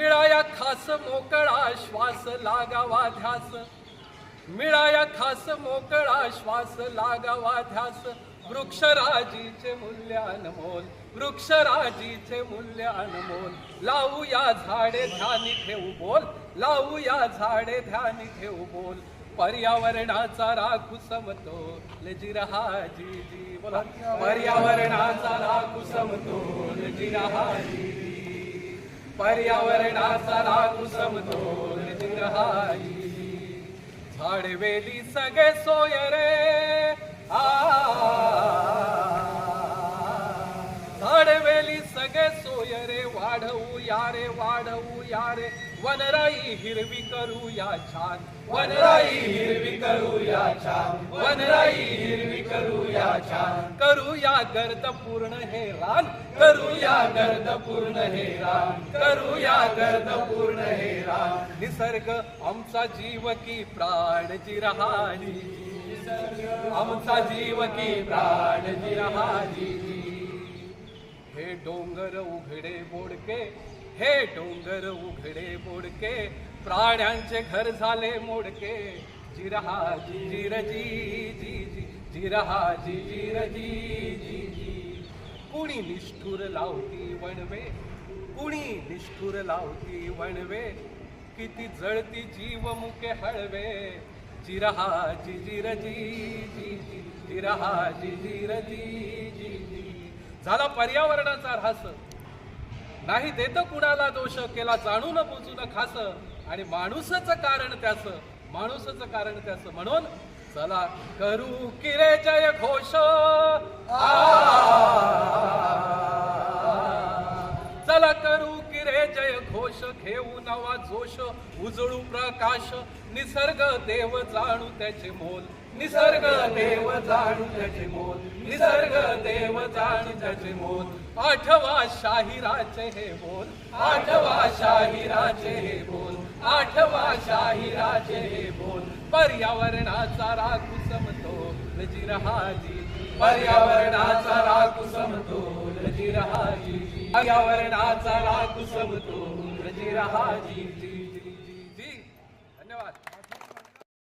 मिळाया खास मोकळा श्वास लागावा ध्यास. मिळाया खास मोकळा श्वास लागावा ध्यास. वृक्षराजीचे मूल्य अनमोल वृक्षराजीचे मूल्य अनमोल लावूया झाडे ध्यानी ठेवू बोल लावूया झाडे ध्यानी ठेवू बोल. पर्यावरणाचा राखू समतोल जिरहाजी जी बोला. पर्यावरणाचा राखू समतोल जिरहाजी पर्यावरणाचा राखू समतोल जिरहाजी झाडे वेली सगळे सोय रे. आ. झाडे वेली सगळे सोय रे. वाढवू या रे वाढवू या रे. वनराई हिरवी करू या छान. वनराई हिरवी करू या छान. वनराई हिरवी करू करूया छान करू गर्द पूर्ण हे रान करूया गर्द पूर्ण हे रान करूया गर्द पूर्ण हे रान. निसर्ग आमचा जीव की प्राण जिरहाजी आमचा जीव की प्राण जिरहाजी हे डोंगर उघडे बोडके हे डोंगर उघडे बोडके प्राण्यांचे घर झाले मोडके. जिरहा जिरजी जी जी जिरहाजी जिरजी जी जी कुणी निष्ठुर लावती वणवे? कुणी निष्ठुर लावती वणवे? किती जळती जीव मुके हळवे. जिरहाजी जिरजी जी जी जिरहाजी जिरजी जी जी झाला पर्यावरणाचा ऱ्हास. नाही देत कुणाला दोष केला जाणून बुजून खास. आणि माणूसच कारण त्याच माणूसच कारण त्याच. म्हणून चला करू किरे जय घोष. चला करू किरे जय घोष घेऊ नवा जोश उजळू प्रकाश. निसर्ग देव जाणू त्याचे मोल. निसर्ग देव जाणू त्याचे मोल. निसर्ग देव जाणू त्याचे मोल. आठवा शाहिराचे हे बोल. आठवा शाहिराचे हे बोल. आठवा शाहिराचे हे बोल. पर्यावरणाचा राखू समतोल जिरहाजी पर्यावरणाचा राखू समतोल जिरहाजी पर्यावरणाचा राखू समतोल जिरहाजी